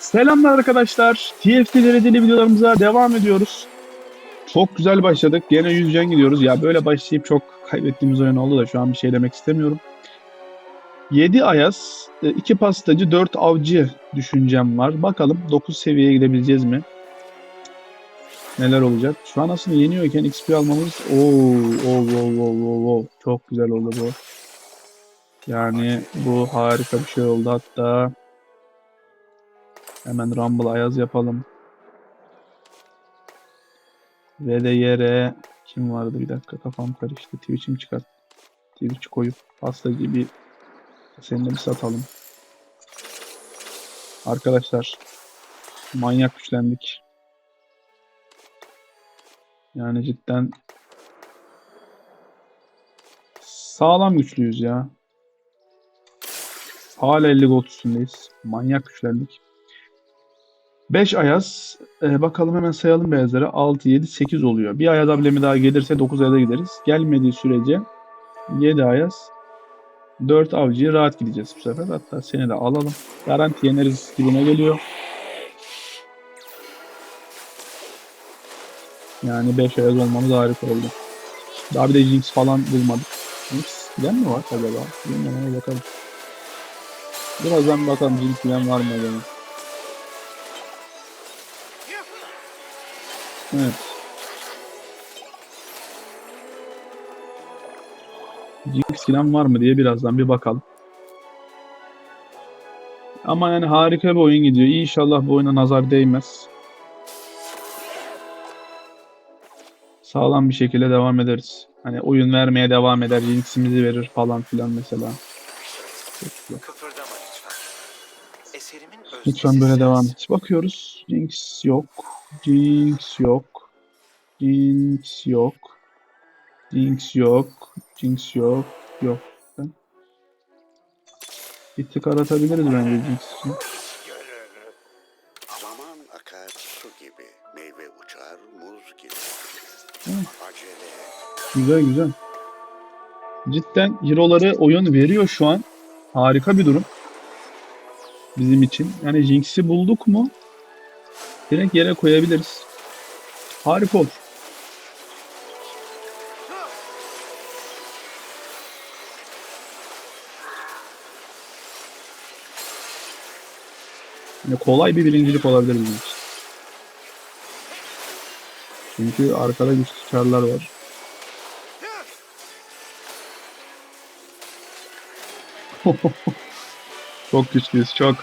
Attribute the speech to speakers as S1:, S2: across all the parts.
S1: Selamlar arkadaşlar. TFT dereceli videolarımıza devam ediyoruz. Çok güzel başladık. Gene 100 can gidiyoruz. Ya böyle başlayıp çok kaybettiğimiz oyun oldu da şu an bir şey demek istemiyorum. 7 Ayaz, 2 pastacı, 4 avcı düşüncem var. Bakalım 9 seviyeye gidebileceğiz mi? Neler olacak? Şu an aslında yeniyorken XP almamız oo, oo, oo, oo, oo. çok güzel oldu bu. Yani bu harika bir şey oldu hatta. Hemen Rumble Ayaz yapalım. Yere kim vardı bir dakika kafam karıştı. Twitch'im çıkart. Twitch koyup pasta gibi seni de bir satalım. Arkadaşlar manyak güçlendik. Yani cidden sağlam güçlüyüz ya. Hala 50 gold üstündeyiz. Manyak güçlendik. 5 ayaz. Ee, bakalım hemen sayalım beyazları. 6, 7, 8 oluyor. Bir ayaz ablemi daha gelirse 9 ayaza gideriz. Gelmediği sürece 7 ayaz. 4 avcıya rahat gideceğiz bu sefer. Hatta seni de alalım. Garanti yeneriz gibime geliyor. Yani 5 ayaz olmamız harika oldu. Daha bir de Jinx falan bulmadık. Jinx bilen mi var acaba? Bilmiyorum bakalım. Birazdan bakalım Jinx bilen var mı acaba? Evet. Jinx falan var mı diye birazdan bir bakalım. Ama yani harika bir oyun gidiyor. İnşallah bu oyuna nazar değmez. Sağlam bir şekilde devam ederiz. Hani oyun vermeye devam eder, Jinx'imizi verir falan filan mesela.
S2: Lütfen.
S1: Böyle devam et. Bakıyoruz. Jinx yok. Jinx yok. Jinx yok. Jinx yok. Jinx yok. Yok. Bir tık aratabiliriz bence Jinx için.
S3: Zaman akar su gibi, meyve uçar muz gibi.
S1: Hı.
S3: Acele
S1: Güzel güzel. Cidden hero'ları oyun veriyor şu an. Harika bir durum. Bizim için. Yani Jinx'i bulduk mu direkt yere koyabiliriz. Harika olur. Yani kolay bir birincilik olabilir bizim için. Çünkü arkada güçlü çarlar var. çok güçlüyüz çok.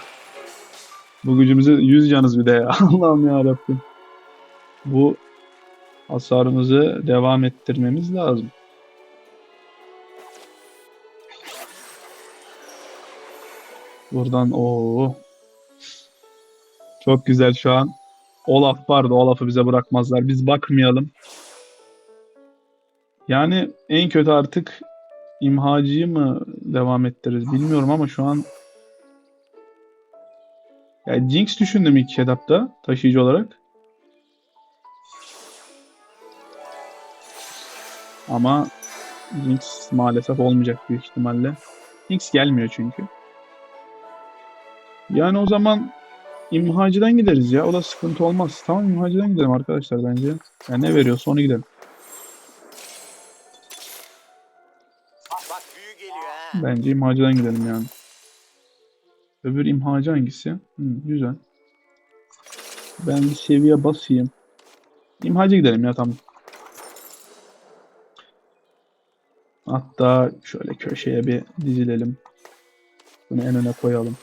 S1: Bu gücümüzü 100 canız bir de. Allah'ım ya Rabbim. Bu hasarımızı devam ettirmemiz lazım. Buradan o çok güzel şu an. Olaf vardı. Olaf'ı bize bırakmazlar. Biz bakmayalım. Yani en kötü artık imhacıyı mı devam ettiririz bilmiyorum ama şu an ya Jinx düşündüm ilk etapta taşıyıcı olarak. Ama Jinx maalesef olmayacak büyük ihtimalle. Jinx gelmiyor çünkü. Yani o zaman imhacıdan gideriz ya. O da sıkıntı olmaz. Tamam imhacıdan gidelim arkadaşlar bence. Yani ne veriyorsa onu gidelim. Bence imhacıdan gidelim yani. Öbür imhacı hangisi? Hı, güzel. Ben bir seviye basayım. İmhacı gidelim ya tamam. Hatta şöyle köşeye bir dizilelim. Bunu en öne koyalım.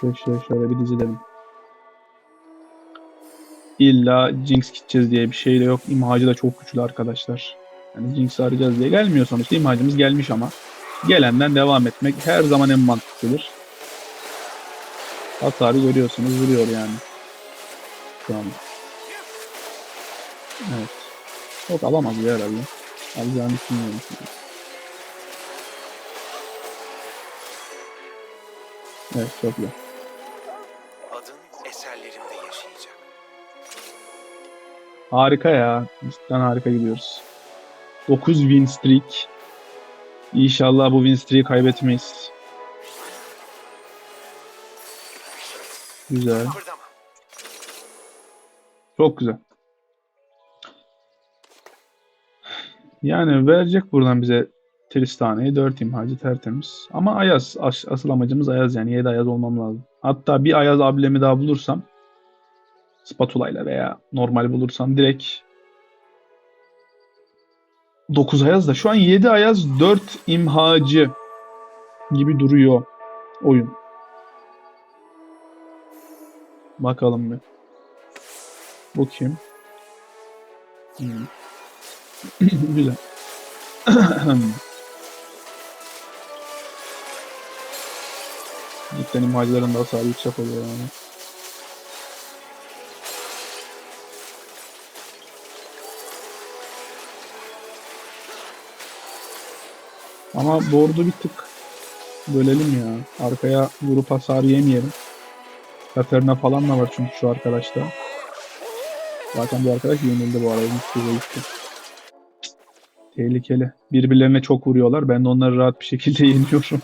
S1: Köşeye şöyle bir dizilelim. İlla Jinx gideceğiz diye bir şey de yok. İmhacı da çok güçlü arkadaşlar. Yani Jinx'i arayacağız diye gelmiyor sonuçta. İmhacımız gelmiş ama. Gelenden devam etmek her zaman en mantıklıdır. Hasarı görüyorsunuz vuruyor yani. Şu an. Evet. Çok alamaz ya herhalde. Alacağını düşünmüyorum. Evet çok güzel.
S2: Adın eserlerimde yaşayacak.
S1: Harika ya. Cidden harika gidiyoruz. 9 win streak. İnşallah bu win streak'i kaybetmeyiz. Güzel. Çok güzel. Yani verecek buradan bize Tristane'yi 4 imhacı tertemiz. Ama Ayaz. As- asıl amacımız Ayaz yani. 7 Ayaz olmam lazım. Hatta bir Ayaz ablemi daha bulursam spatula ile veya normal bulursam direkt 9 Ayaz da şu an 7 Ayaz 4 imhacı gibi duruyor oyun. Bakalım bir. Bu kim? Hmm. Güzel. Cidden imhacıların da hasarı yüksek oluyor yani. Ama board'u bir tık bölelim ya. Arkaya grup hasarı yemeyelim. Katerina falan da var çünkü şu arkadaşta. Zaten bu arkadaş yenildi bu arada. Gitti. Tehlikeli. Birbirlerine çok vuruyorlar. Ben de onları rahat bir şekilde yeniyorum.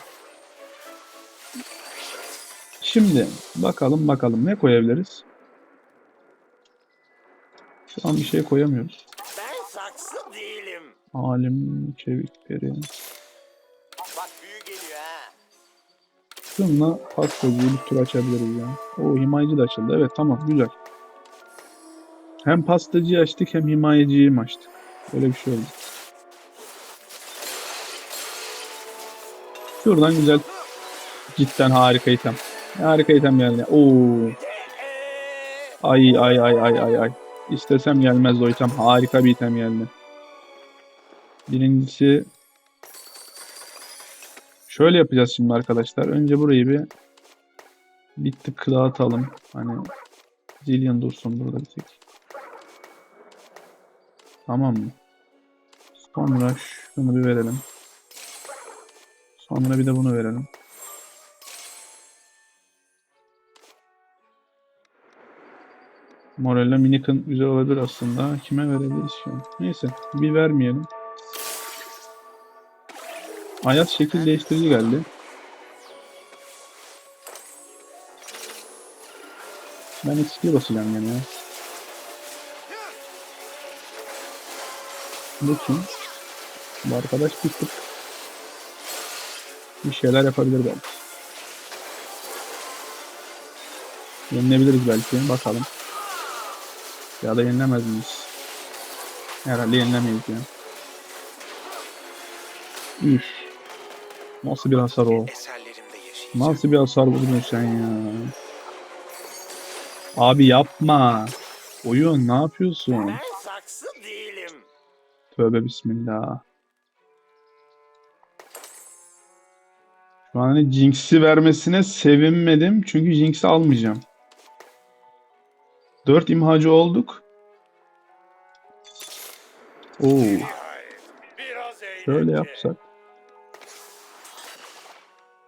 S1: Şimdi bakalım bakalım ne koyabiliriz? Şu an bir şey koyamıyoruz.
S2: Ben saksı değilim.
S1: Alim, çevik, Şununla pastacıyı bir tur açabiliriz ya. O himayeci de açıldı. Evet tamam güzel. Hem pastacıyı açtık hem himayeciyi açtık? Öyle bir şey oldu. Şuradan güzel. Cidden harika item. Harika item geldi. Oo. Ay ay ay ay ay ay. İstesem gelmez o item. Harika bir item geldi. Birincisi Şöyle yapacağız şimdi arkadaşlar. Önce burayı bir bir tık dağıtalım. Hani zillion dursun burada bir tek. Tamam mı? Sonra şunu bir verelim. Sonra bir de bunu verelim. Morella Minik'in güzel olabilir aslında. Kime verebiliriz şu an? Neyse. Bir vermeyelim. Ayaz şekil değiştirici geldi. Ben XP basacağım gene ya. Bu kim? Bu arkadaş bir tık bir şeyler yapabilir belki. Yenilebiliriz belki. Bakalım. Ya da yenilemez miyiz? Herhalde yenilemeyiz ya. Üf. Nasıl bir hasar o? Nasıl bir hasar vurdun sen ya? Abi yapma. Oyun ne yapıyorsun? Tövbe bismillah. Şu an hani Jinx'i vermesine sevinmedim. Çünkü Jinx'i almayacağım. 4 imhacı olduk. Oo, şöyle yapsak.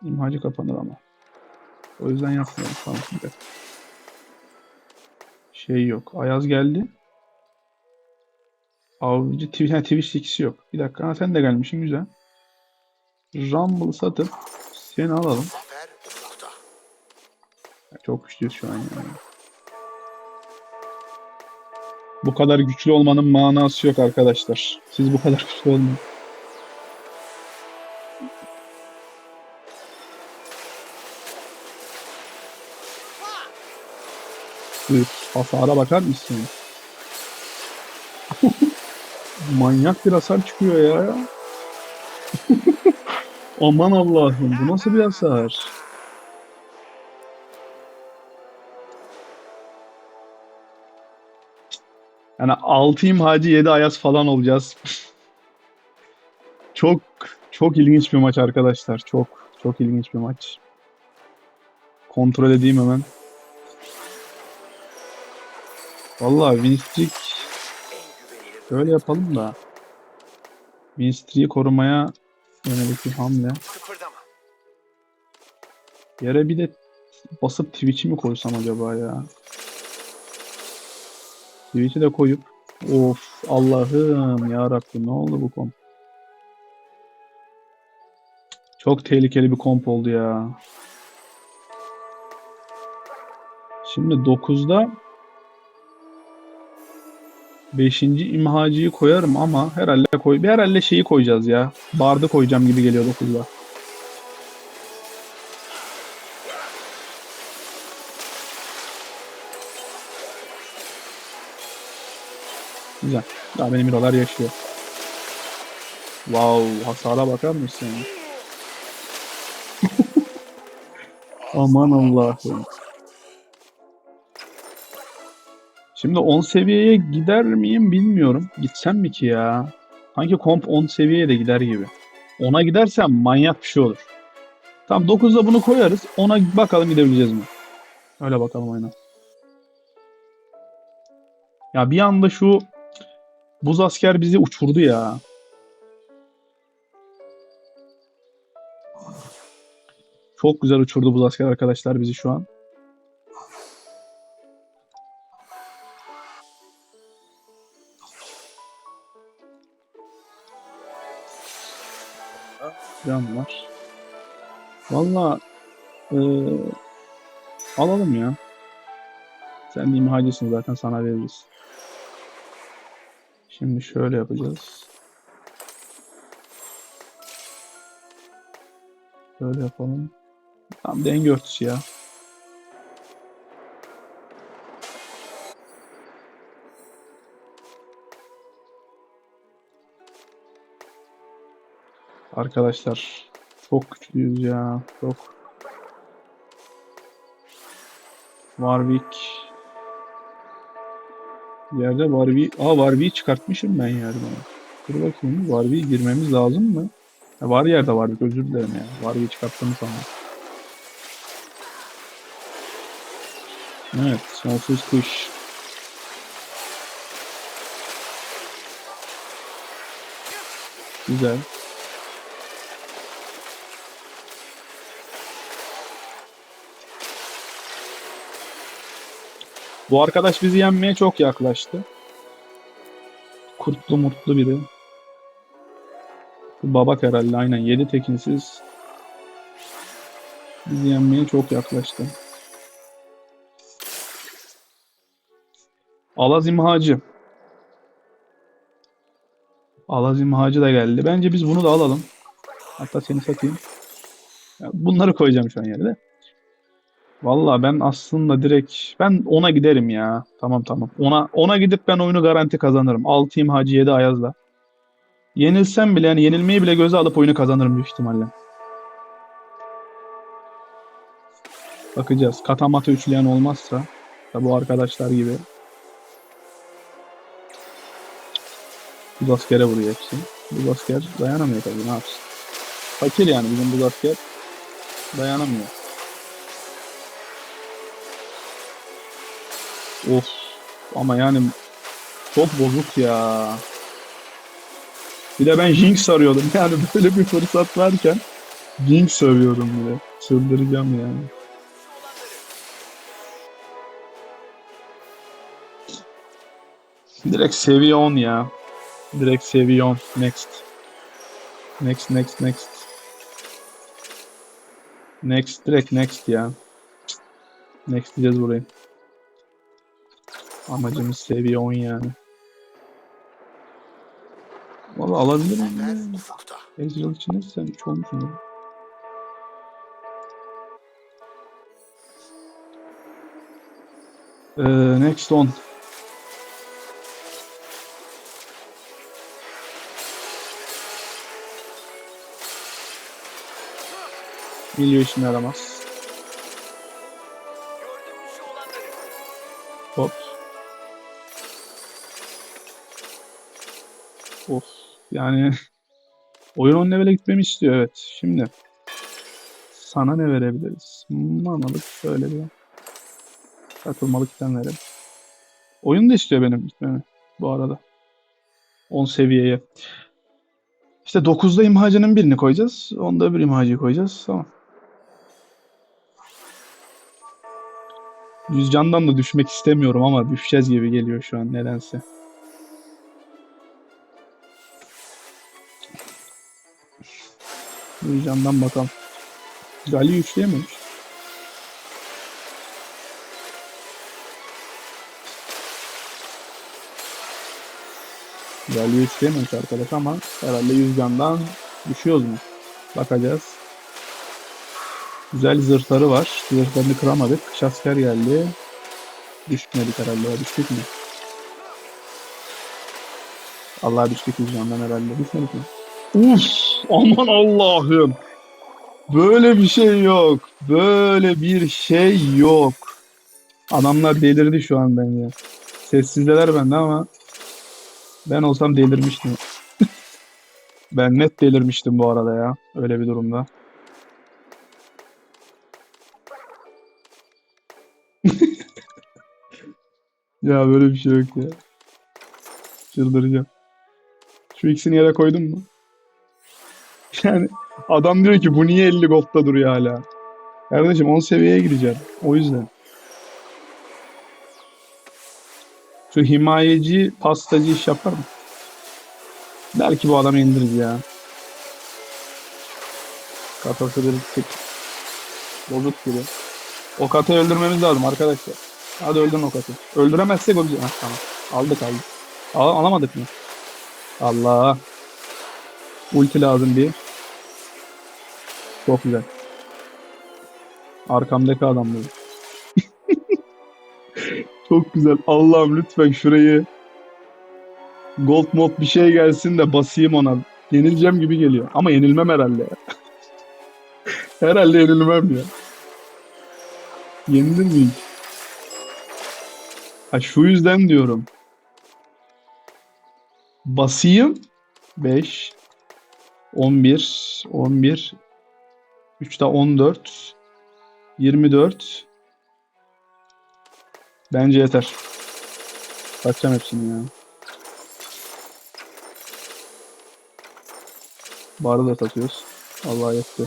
S1: İmhacı kapanır ama. O yüzden yapmıyorum. Tamam şimdi. Şey yok. Ayaz geldi. Avcı Twitch, ha, Twitch ikisi yok. Bir dakika. Ha, sen de gelmişsin güzel. Rumble satıp seni alalım.
S3: Ufukta.
S1: Çok güçlüyüz şu an yani. Bu kadar güçlü olmanın manası yok arkadaşlar. Siz bu kadar güçlü olmayın. Üf, hasara bakar mısın? Manyak bir hasar çıkıyor ya. Aman Allah'ım bu nasıl bir hasar? Yani 6 imhacı 7 ayaz falan olacağız. çok çok ilginç bir maç arkadaşlar. Çok çok ilginç bir maç. Kontrol edeyim hemen. Vallahi Winstreak şöyle yapalım da Winstreak'i korumaya yönelik bir hamle. Yere bir de basıp Twitch'i mi koysam acaba ya? Twitch'i de koyup of Allah'ım ya Rabbim ne oldu bu komp? Çok tehlikeli bir komp oldu ya. Şimdi 9'da 5. imhacıyı koyarım ama herhalde koy bir herhalde şeyi koyacağız ya. Bardı koyacağım gibi geliyor 9'da. Güzel. Daha benim hero'lar yaşıyor. Wow, hasara bakar mısın? Aman Allah'ım. Şimdi 10 seviyeye gider miyim bilmiyorum. Gitsem mi ki ya? Sanki komp 10 seviyeye de gider gibi. 10'a gidersem manyak bir şey olur. Tamam 9'da bunu koyarız. 10'a bakalım gidebileceğiz mi? Öyle bakalım aynen. Ya bir anda şu buz asker bizi uçurdu ya. Çok güzel uçurdu buz asker arkadaşlar bizi şu an. Can var. Valla eee, alalım ya. Sen de imhacısın zaten sana veririz. Şimdi şöyle yapacağız. Böyle yapalım. Tam denge örtüsü ya. Arkadaşlar çok güçlüyüz ya. Çok. Warwick. Yerde Warwick. Aa Warwick'i çıkartmışım ben yerden. Dur bakayım. Warwick'e girmemiz lazım mı? Ha, var yerde Warwick özür dilerim ya. Warwick'i çıkarttım sana. Evet. Sonsuz kış. Güzel. Bu arkadaş bizi yenmeye çok yaklaştı. Kurtlu murtlu biri. Bu babak herhalde aynen. Yedi tekinsiz. Bizi yenmeye çok yaklaştı. Alaz İmhacı. Alaz İmhacı da geldi. Bence biz bunu da alalım. Hatta seni satayım. Bunları koyacağım şu an yerde. Valla ben aslında direkt ben ona giderim ya. Tamam tamam. Ona ona gidip ben oyunu garanti kazanırım. 6 imhacı 7 Ayaz'la. Yenilsem bile yani yenilmeyi bile göze alıp oyunu kazanırım büyük ihtimalle. Bakacağız. Katamata üçleyen olmazsa da bu arkadaşlar gibi. Bu askere vuruyor hepsi. Bu asker dayanamıyor tabii ne yapsın. Fakir yani bizim bu asker dayanamıyor. Of ama yani çok bozuk ya. Bir de ben Jinx arıyordum. Yani böyle bir fırsat varken Jinx sövüyorum bile. Çıldıracağım yani. Direkt seviye 10 ya. Direkt seviye 10. Next. Next, next, next. Next, direkt next ya. Next diyeceğiz burayı. Amacımız seviye 10 yani. Valla alabilir miyim? Ezreal için sen 3 olmuşsun ya. Ee, next on. Milyo işine yaramaz. Of. Yani oyun 10 level'e gitmemi istiyor evet. Şimdi sana ne verebiliriz? Manalık şöyle bir takılmalık item verelim. Oyun da istiyor benim gitmemi bu arada. 10 seviyeye. İşte 9'da imhacının birini koyacağız. 10'da öbür imhacıyı koyacağız. Tamam. Yüz candan da düşmek istemiyorum ama düşeceğiz gibi geliyor şu an nedense. Heyecandan bakalım. Gali yükleyememiş. Gali yükleyememiş arkadaş ama herhalde yüzgandan düşüyoruz mu? Bakacağız. Güzel zırhları var. Zırhlarını kıramadık. Şasker geldi. Düşmedik herhalde. Düştük mü? Allah'a düştük yüzgandan herhalde. Düşmedik mi? Uf! Aman Allah'ım! Böyle bir şey yok. Böyle bir şey yok. Adamlar delirdi şu an bence. Sessizdeler bende ama ben olsam delirmiştim. ben net delirmiştim bu arada ya. Öyle bir durumda. ya böyle bir şey yok ya. Çıldıracağım. Şu ikisini yere koydum mu? Yani adam diyor ki bu niye 50 gold'da duruyor hala? Kardeşim 10 seviyeye gideceğim. O yüzden. Şu himayeci pastacı iş yapar mı? Belki bu adamı indiririz ya. Kafası bir tık bozuk gibi. O katı öldürmemiz lazım arkadaşlar. Hadi öldürün o katı. Öldüremezsek o bizi... Hah, tamam. Aldık aldık. Al, alamadık mı? Allah. Ulti lazım bir. Çok güzel. Arkamdaki adam. Çok güzel. Allah'ım lütfen şurayı Gold mod bir şey gelsin de basayım ona. Yenileceğim gibi geliyor. Ama yenilmem herhalde ya. herhalde yenilmem ya. Yenilir miyim? Ha şu yüzden diyorum. Basayım. 5 11 11 3'te 14 24 Bence yeter. Satacağım hepsini ya. Barı da satıyoruz. Allah yetti.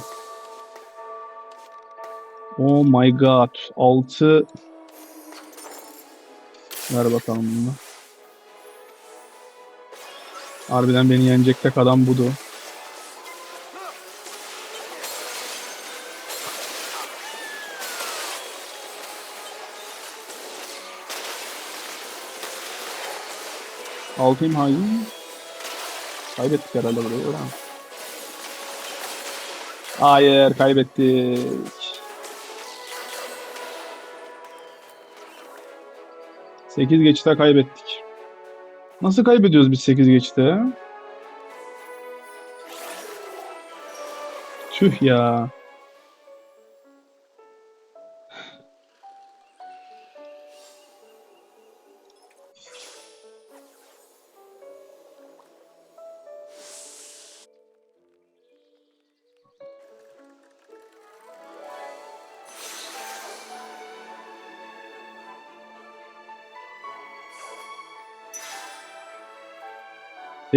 S1: Oh my god. 6 Ver bakalım bunu. Harbiden beni yenecek tek adam budu. Altayım hain. Kaybettik herhalde burayı öyle? Hayır kaybettik. 8 geçite kaybettik. Nasıl kaybediyoruz biz 8 geçite? Tüh ya.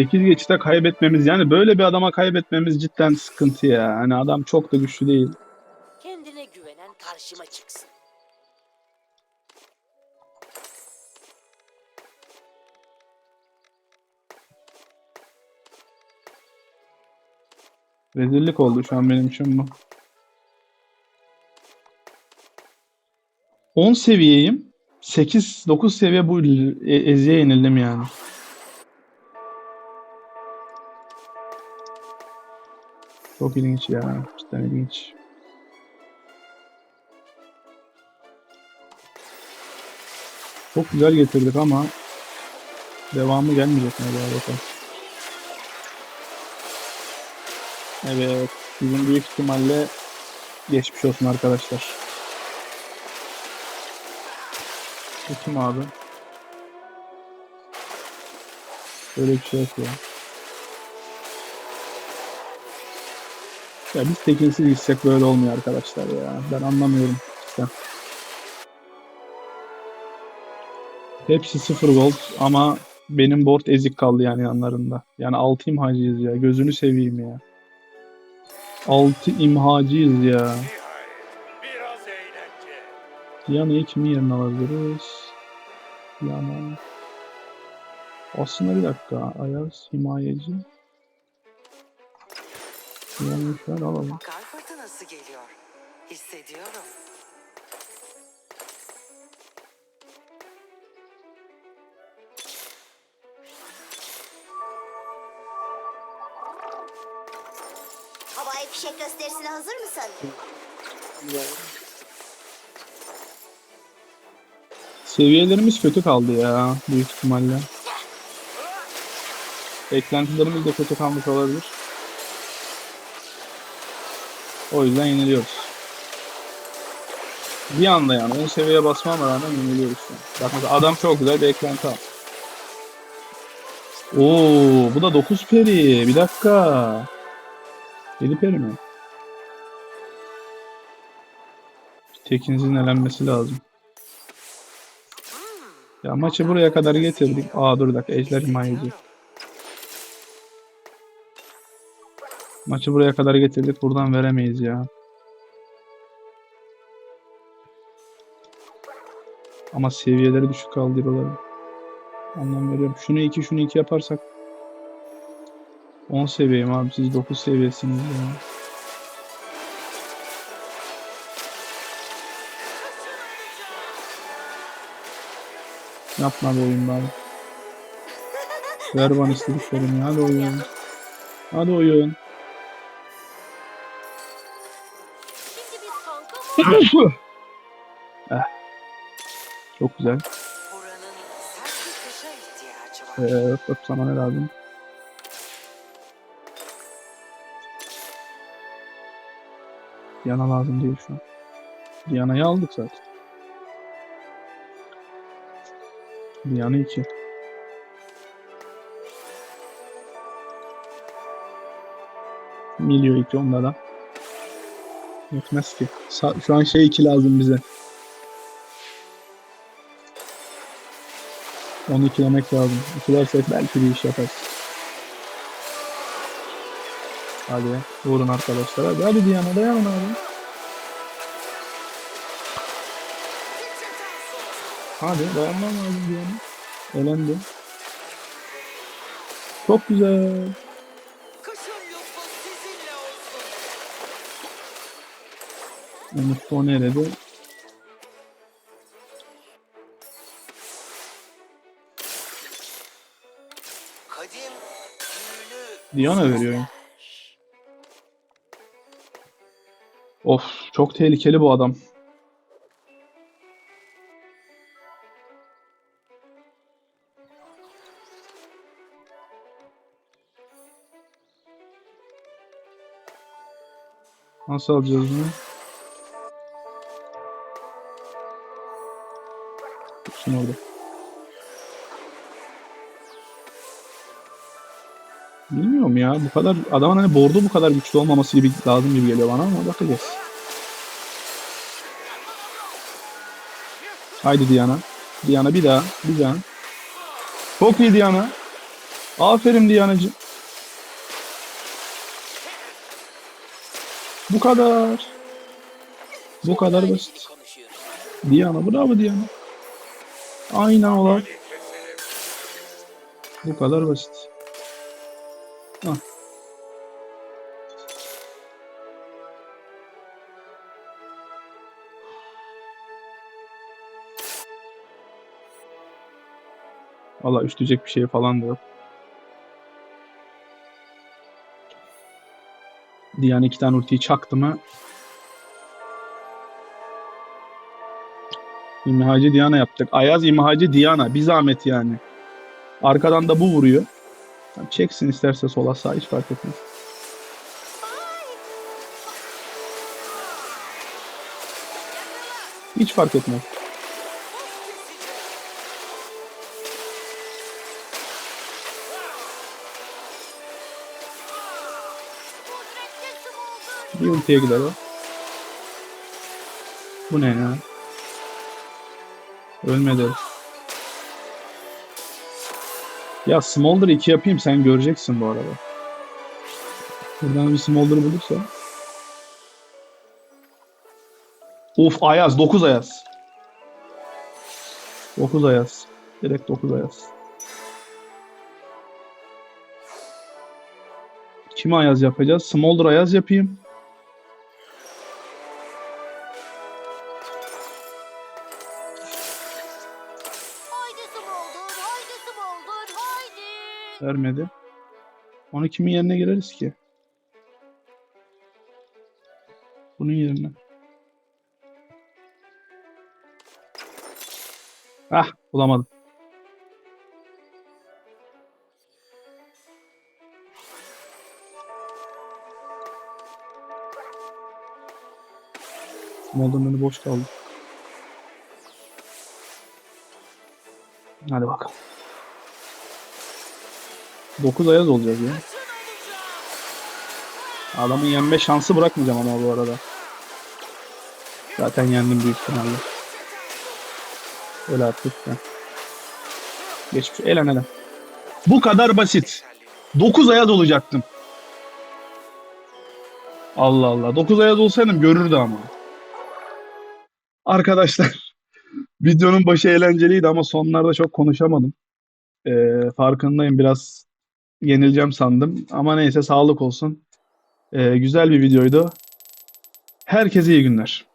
S1: Sekiz geçite kaybetmemiz yani böyle bir adama kaybetmemiz cidden sıkıntı ya. Hani adam çok da güçlü değil.
S2: Kendine güvenen karşıma çıksın.
S1: Rezillik oldu şu an benim için bu. 10 seviyeyim. 8-9 seviye bu e- Ezi'ye yenildim yani. Çok ilginç ya. Cidden ilginç. Çok güzel getirdik ama devamı gelmeyecek mi acaba bakalım. Evet. Bizim büyük ihtimalle geçmiş olsun arkadaşlar. Bu kim abi? Böyle bir şey yok ya. Ya biz tekinsiz gitsek böyle olmuyor arkadaşlar ya. Ben anlamıyorum. cidden. Hepsi sıfır gold ama benim board ezik kaldı yani yanlarında. Yani altı imhacıyız ya. Gözünü seveyim ya. Altı imhacıyız ya. Diana'yı kimin yerine alabiliriz? Diana. Aslında bir dakika. Ayaz, himayeci. Yanlış var alalım.
S4: Kar fırtınası geliyor. Hissediyorum.
S5: Havai fişek gösterisine hazır mısın? Ya.
S1: Seviyelerimiz kötü kaldı ya büyük ihtimalle. Beklentilerimiz de kötü kalmış olabilir. O yüzden yeniliyoruz. Bir anda yani 10 seviyeye basmama rağmen yeniliyoruz an. Bak mesela adam çok güzel bir eklenti al. Oo, bu da 9 peri. Bir dakika. 7 peri mi? Tekinizin elenmesi lazım. Ya maçı buraya kadar getirdik. Aa dur dakika Ejder himayeci. Maçı buraya kadar getirdik. Buradan veremeyiz ya. Ama seviyeleri düşük kaldı oraların. Anlam veriyorum. Şunu 2 şunu 2 yaparsak 10 seviyeyim abi. Siz 9 seviyesiniz ya. Yapma be oyun bari. Ver bana istediklerimi. Hadi oyun. Hadi oyun. Eh. Çok güzel. Ee, sana ne lazım? Diana lazım değil şu an. Diana'yı aldık zaten. Diana 2. Milyo 2 onda da. Yetmez ki. Sa- Şu an şey 2 lazım bize. Onu ikilemek lazım. İkilersek belki bir iş yaparız. Hadi vurun arkadaşlar. Hadi, hadi Diana dayanın abi. Hadi dayanmam lazım Diana. Elendi. Çok güzel. Umut?
S4: Kadim büyülü
S1: Diana veriyor. Of çok tehlikeli bu adam. Nasıl alacağız bunu? Dursun orada. Bilmiyorum ya bu kadar adamın hani bordo bu kadar güçlü olmaması gibi lazım gibi geliyor bana ama bakacağız. Haydi Diana. Diana bir daha. Bir daha. Çok iyi Diana. Aferin Diana'cığım. Bu kadar. Bu kadar basit. Diana bravo Diana. Aynen olarak. Bu kadar basit. Hah. Valla üstecek bir şey falan da yok. Diana iki tane ultiyi çaktı mı? İmhacı Diana yaptık. Ayaz İmhacı Diana. Bir zahmet yani. Arkadan da bu vuruyor. Çeksin isterse sola sağ hiç fark etmez. Hiç fark etmez. Bir ultiye gider o. Bu ne ya? Ölmedi. Ya Smolder 2 yapayım sen göreceksin bu arada. Buradan bir Smolder bulursa. Of Ayaz 9 Ayaz. 9 Ayaz. Direkt 9 Ayaz. Kime Ayaz yapacağız? Smolder Ayaz yapayım. Vermedi. Onu kimin yerine gireriz ki? Bunun yerine. Ah bulamadım. Modun önü boş kaldı. Hadi bakalım. 9 ayaz olacak ya. Adamın yenme şansı bırakmayacağım ama bu arada. Zaten yendim büyük ihtimalle. Öyle artık ben. Geçmiş. Elen elen. Bu kadar basit. 9 ayaz olacaktım. Allah Allah. 9 ayaz olsaydım görürdü ama. Arkadaşlar videonun başı eğlenceliydi ama sonlarda çok konuşamadım. Ee, farkındayım biraz yenileceğim sandım. Ama neyse sağlık olsun. Ee, güzel bir videoydu. Herkese iyi günler.